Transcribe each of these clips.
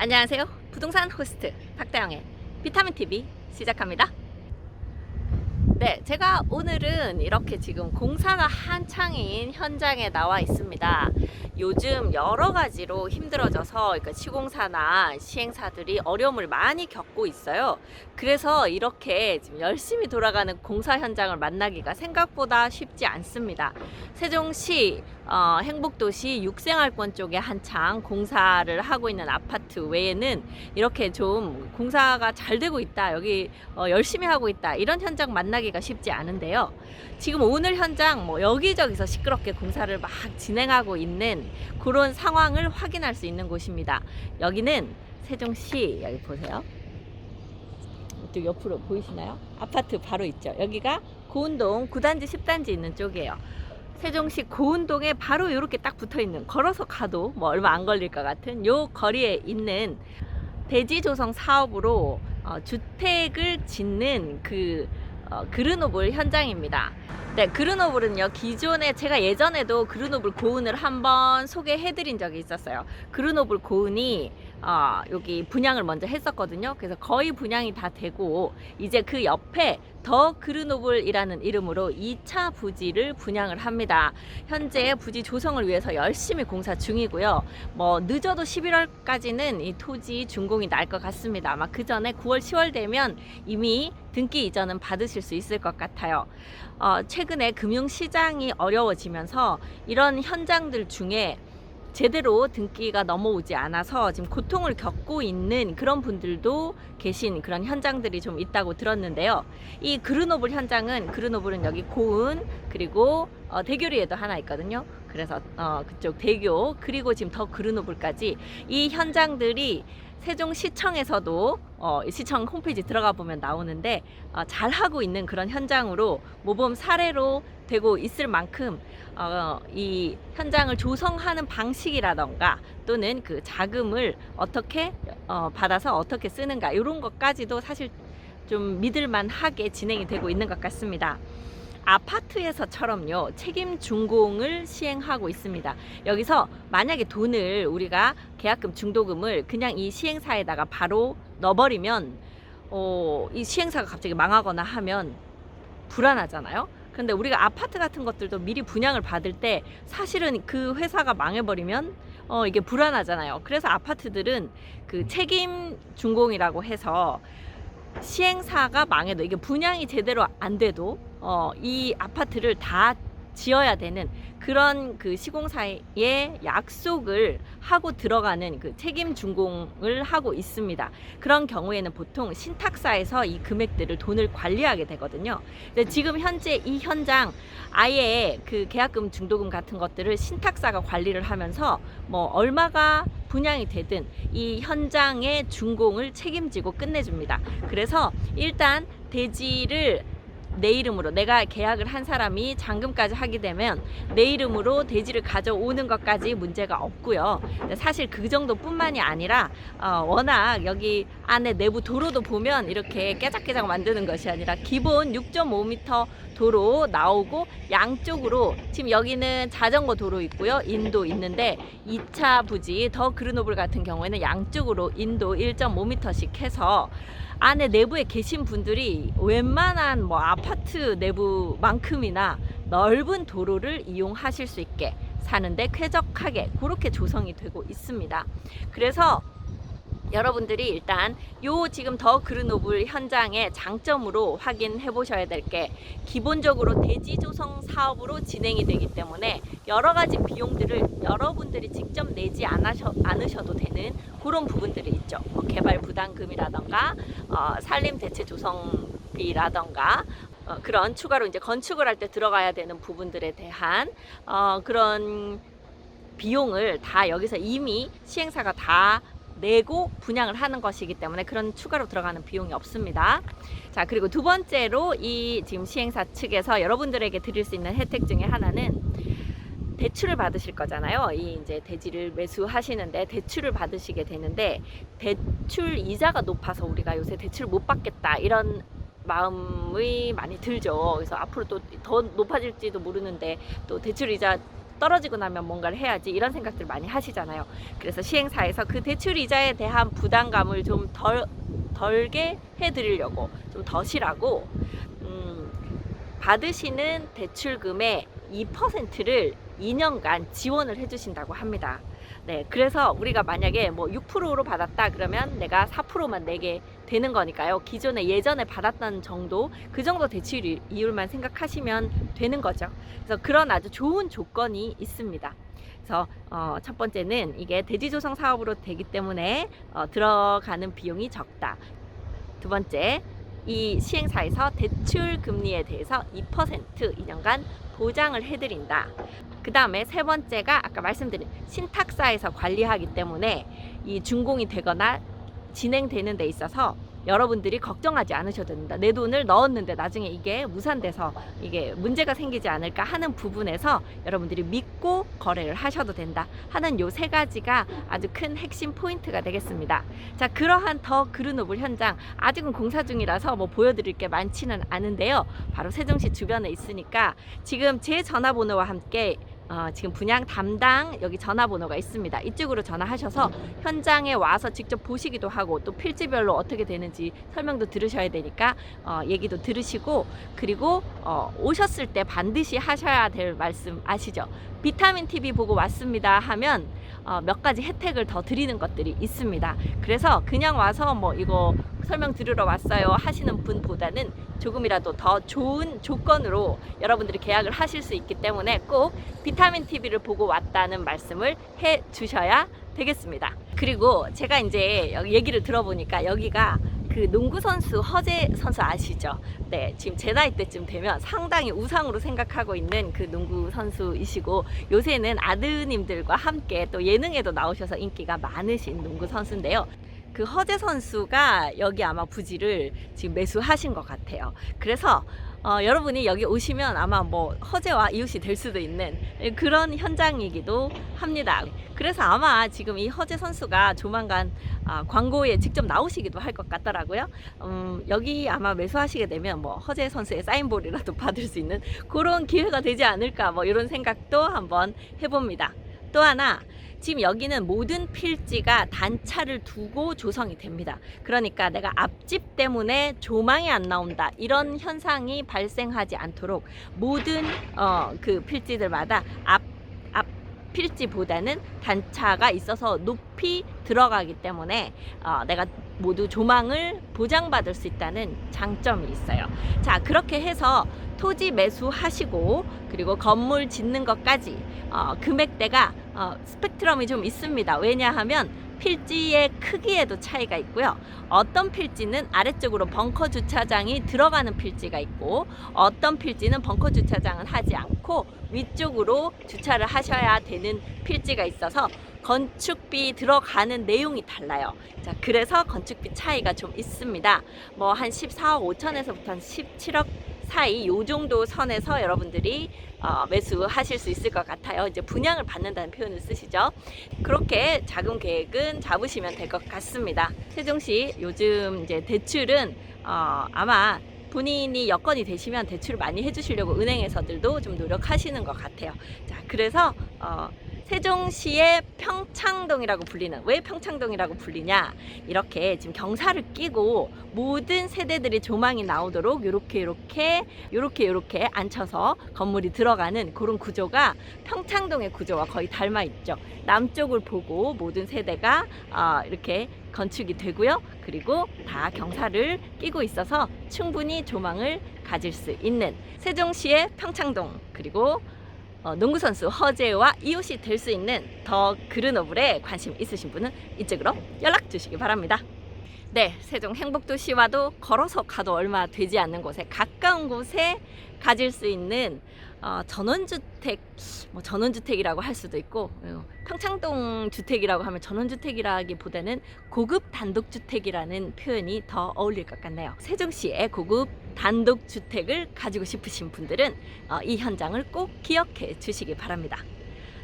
안녕하세요. 부동산 호스트 박다영의 비타민 TV 시작합니다. 네, 제가 오늘은 이렇게 지금 공사가 한창인 현장에 나와 있습니다. 요즘 여러 가지로 힘들어져서 그러니까 시공사나 시행사들이 어려움을 많이 겪고 있어요. 그래서 이렇게 지금 열심히 돌아가는 공사 현장을 만나기가 생각보다 쉽지 않습니다. 세종시 어, 행복도시 육생활권 쪽에 한창 공사를 하고 있는 아파트 외에는 이렇게 좀 공사가 잘 되고 있다 여기 어, 열심히 하고 있다 이런 현장 만나기가 쉽지 않은데요. 지금 오늘 현장 뭐 여기저기서 시끄럽게 공사를 막 진행하고 있는 그런 상황을 확인할 수 있는 곳입니다. 여기는 세종시 여기 보세요. 이쪽 옆으로 보이시나요? 아파트 바로 있죠. 여기가 고운동 9단지 10단지 있는 쪽이에요 세종시 고운동에 바로 이렇게 딱 붙어 있는 걸어서 가도 뭐 얼마 안 걸릴 것 같은 요 거리에 있는 대지 조성 사업으로 어, 주택을 짓는 그 어, 그르노블 현장입니다. 네, 그르노블은요 기존에 제가 예전에도 그르노블 고운을 한번 소개해드린 적이 있었어요. 그르노블 고운이 어, 여기 분양을 먼저 했었거든요. 그래서 거의 분양이 다 되고 이제 그 옆에 더 그르노블이라는 이름으로 2차 부지를 분양을 합니다. 현재 부지 조성을 위해서 열심히 공사 중이고요. 뭐 늦어도 11월까지는 이 토지 준공이 날 것 같습니다. 아마 그 전에 9월, 10월 되면 이미 등기 이전은 받으실 수 있을 것 같아요. 어, 최근에 금융시장이 어려워지면서 이런 현장들 중에 제대로 등기가 넘어오지 않아서 지금 고통을 겪고 있는 그런 분들도 계신 그런 현장들이 좀 있다고 들었는데요. 이 그르노블 현장은 그르노블은 여기 고은 그리고 어, 대교리에도 하나 있거든요. 그래서 어, 그쪽 대교 그리고 지금 더 그르노블까지 이 현장들이 세종시청에서도 어, 이 시청 홈페이지 들어가 보면 나오는데 어, 잘 하고 있는 그런 현장으로 모범 사례로 되고 있을 만큼 어, 이 현장을 조성하는 방식이라던가 또는 그 자금을 어떻게 어, 받아서 어떻게 쓰는가 이런 것까지도 사실 좀 믿을만하게 진행이 되고 있는 것 같습니다. 아파트에서처럼요 책임 준공을 시행하고 있습니다. 여기서 만약에 돈을 우리가 계약금 중도금을 그냥 이 시행사에다가 바로 넣어버리면 어, 이 시행사가 갑자기 망하거나 하면 불안하잖아요. 근데 우리가 아파트 같은 것들도 미리 분양을 받을 때 사실은 그 회사가 망해버리면 어, 이게 불안하잖아요. 그래서 아파트들은 그 책임 준공이라고 해서 시행사가 망해도 이게 분양이 제대로 안 돼도 어, 이 아파트를 다 지어야 되는 그런 그 시공사의 약속을 하고 들어가는 그 책임 준공을 하고 있습니다. 그런 경우에는 보통 신탁사에서 이 금액들을 돈을 관리하게 되거든요. 근데 지금 현재 이 현장 아예 그 계약금 중도금 같은 것들을 신탁사가 관리를 하면서 뭐 얼마가 분양이 되든 이 현장의 준공을 책임지고 끝내줍니다. 그래서 일단 대지를 내 이름으로 내가 계약을 한 사람이 잔금까지 하게 되면 내 이름으로 대지를 가져오는 것까지 문제가 없고요. 사실 그 정도뿐만이 아니라 어, 워낙 여기 안에 내부 도로도 보면 이렇게 깨작깨작 만드는 것이 아니라 기본 6.5m 도로 나오고 양쪽으로 지금 여기는 자전거 도로 있고요. 인도 있는데 2차 부지 더 그르노블 같은 경우에는 양쪽으로 인도 1.5m씩 해서 안에 내부에 계신 분들이 웬만한 뭐 아파트 내부만큼이나 넓은 도로를 이용하실 수 있게 사는데 쾌적하게 그렇게 조성이 되고 있습니다. 그래서 여러분들이 일단 요 지금 더 그르노블 현장의 장점으로 확인해 보셔야 될 게 기본적으로 대지 조성 사업으로 진행이 되기 때문에 여러 가지 비용들을 여러분들이 직접 내지 않으셔, 않으셔도 되는 그런 부분들이 있죠. 뭐 개발 부담금이라던가 어, 산림 대체 조성비라던가 어, 그런 추가로 이제 건축을 할 때 들어가야 되는 부분들에 대한 어, 그런 비용을 다 여기서 이미 시행사가 다 내고 분양을 하는 것이기 때문에 그런 추가로 들어가는 비용이 없습니다. 자, 그리고 두 번째로 이 지금 시행사 측에서 여러분들에게 드릴 수 있는 혜택 중에 하나는 대출을 받으실 거잖아요. 이 이제 대지를 매수하시는데 대출을 받으시게 되는데 대출 이자가 높아서 우리가 요새 대출 못 받겠다 이런 마음이 많이 들죠. 그래서 앞으로 또 더 높아질지도 모르는데 또 대출 이자 떨어지고 나면 뭔가를 해야지 이런 생각들 많이 하시잖아요. 그래서 시행사에서 그 대출 이자에 대한 부담감을 좀 덜 덜게 해드리려고 좀 더시라고 음, 받으시는 대출금의 2%를 2년간 지원을 해주신다고 합니다. 네, 그래서 우리가 만약에 뭐 6%로 받았다 그러면 내가 4%만 내게 되는 거니까요. 기존에 예전에 받았던 정도 그 정도 대출 이- 이율만 생각하시면 되는 거죠. 그래서 그런 아주 좋은 조건이 있습니다. 그래서 어, 첫 번째는 이게 대지 조성 사업으로 되기 때문에 어, 들어가는 비용이 적다. 두 번째, 이 시행사에서 대출 금리에 대해서 2% 2년간 보장을 해드린다. 그 다음에 세 번째가 아까 말씀드린 신탁사에서 관리하기 때문에 이 준공이 되거나 진행되는 데 있어서 여러분들이 걱정하지 않으셔도 됩니다. 내 돈을 넣었는데 나중에 이게 무산돼서 이게 문제가 생기지 않을까 하는 부분에서 여러분들이 믿고 거래를 하셔도 된다 하는 요 세 가지가 아주 큰 핵심 포인트가 되겠습니다. 자, 그러한 더 그르노블 현장 아직은 공사 중이라서 뭐 보여드릴 게 많지는 않은데요. 바로 세종시 주변에 있으니까 지금 제 전화번호와 함께 어, 지금 분양 담당 여기 전화번호가 있습니다. 이쪽으로 전화하셔서 현장에 와서 직접 보시기도 하고 또 필지별로 어떻게 되는지 설명도 들으셔야 되니까 어, 얘기도 들으시고 그리고 어, 오셨을 때 반드시 하셔야 될 말씀 아시죠? 비타민 TV 보고 왔습니다 하면 어, 몇 가지 혜택을 더 드리는 것들이 있습니다. 그래서 그냥 와서 뭐 이거 설명 들으러 왔어요 하시는 분보다는 조금이라도 더 좋은 조건으로 여러분들이 계약을 하실 수 있기 때문에 꼭 비타민 TV를 보고 왔다는 말씀을 해 주셔야 되겠습니다. 그리고 제가 이제 얘기를 들어보니까 여기가 그 농구 선수 허재 선수 아시죠? 네, 지금 제 나이 때쯤 되면 상당히 우상으로 생각하고 있는 그 농구 선수이시고 요새는 아드님들과 함께 또 예능에도 나오셔서 인기가 많으신 농구 선수인데요. 그 허재 선수가 여기 아마 부지를 지금 매수하신 것 같아요. 그래서 어, 여러분이 여기 오시면 아마 뭐 허재와 이웃이 될 수도 있는 그런 현장이기도 합니다. 그래서 아마 지금 이 허재 선수가 조만간 아, 광고에 직접 나오시기도 할 것 같더라고요. 음, 여기 아마 매수하시게 되면 뭐 허재 선수의 사인볼이라도 받을 수 있는 그런 기회가 되지 않을까 뭐 이런 생각도 한번 해봅니다. 또 하나 지금 여기는 모든 필지가 단차를 두고 조성이 됩니다. 그러니까 내가 앞집 때문에 조망이 안 나온다 이런 현상이 발생하지 않도록 모든 어, 그 필지들마다 앞, 앞 필지보다는 단차가 있어서 높이 들어가기 때문에 어, 내가 모두 조망을 보장받을 수 있다는 장점이 있어요. 자 그렇게 해서 토지 매수하시고 그리고 건물 짓는 것까지 어, 금액대가 어, 스펙트럼이 좀 있습니다. 왜냐하면 필지의 크기에도 차이가 있고요. 어떤 필지는 아래쪽으로 벙커 주차장이 들어가는 필지가 있고 어떤 필지는 벙커 주차장은 하지 않고 위쪽으로 주차를 하셔야 되는 필지가 있어서 건축비 들어가는 내용이 달라요. 자, 그래서 건축비 차이가 좀 있습니다. 뭐 한 14억 5천에서부터 한 17억 사이 요 정도 선에서 여러분들이 어, 매수하실 수 있을 것 같아요. 이제 분양을 받는다는 표현을 쓰시죠. 그렇게 자금 계획은 잡으시면 될 것 같습니다. 세종시 요즘 이제 대출은 어, 아마 본인이 여건이 되시면 대출을 많이 해주시려고 은행에서들도 좀 노력하시는 것 같아요. 자, 그래서 어, 세종시의 평창동이라고 불리는 왜 평창동이라고 불리냐? 이렇게 지금 경사를 끼고 모든 세대들이 조망이 나오도록 이렇게 이렇게 이렇게 이렇게 앉혀서 건물이 들어가는 그런 구조가 평창동의 구조와 거의 닮아 있죠. 남쪽을 보고 모든 세대가 어, 이렇게 건축이 되고요. 그리고 다 경사를 끼고 있어서 충분히 조망을 가질 수 있는 세종시의 평창동 그리고 어, 농구 선수 허재와 이웃이 될 수 있는 더 그르노블에 관심 있으신 분은 이쪽으로 연락 주시기 바랍니다. 네, 세종 행복도시와도 걸어서 가도 얼마 되지 않는 곳에 가까운 곳에 가질 수 있는 어, 전원주택, 뭐 전원주택이라고 할 수도 있고 어, 평창동 주택이라고 하면 전원주택이라기보다는 고급 단독주택이라는 표현이 더 어울릴 것 같네요. 세종시의 고급 단독주택을 가지고 싶으신 분들은 어, 이 현장을 꼭 기억해 주시기 바랍니다.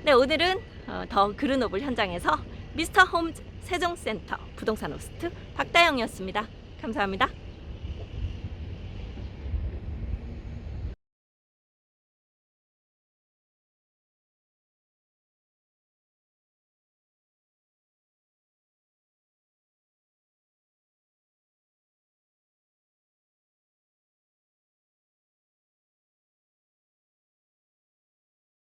네, 오늘은 어, 더 그르노블 현장에서 미스터 홈즈 세종센터 부동산 호스트 박다영이었습니다. 감사합니다.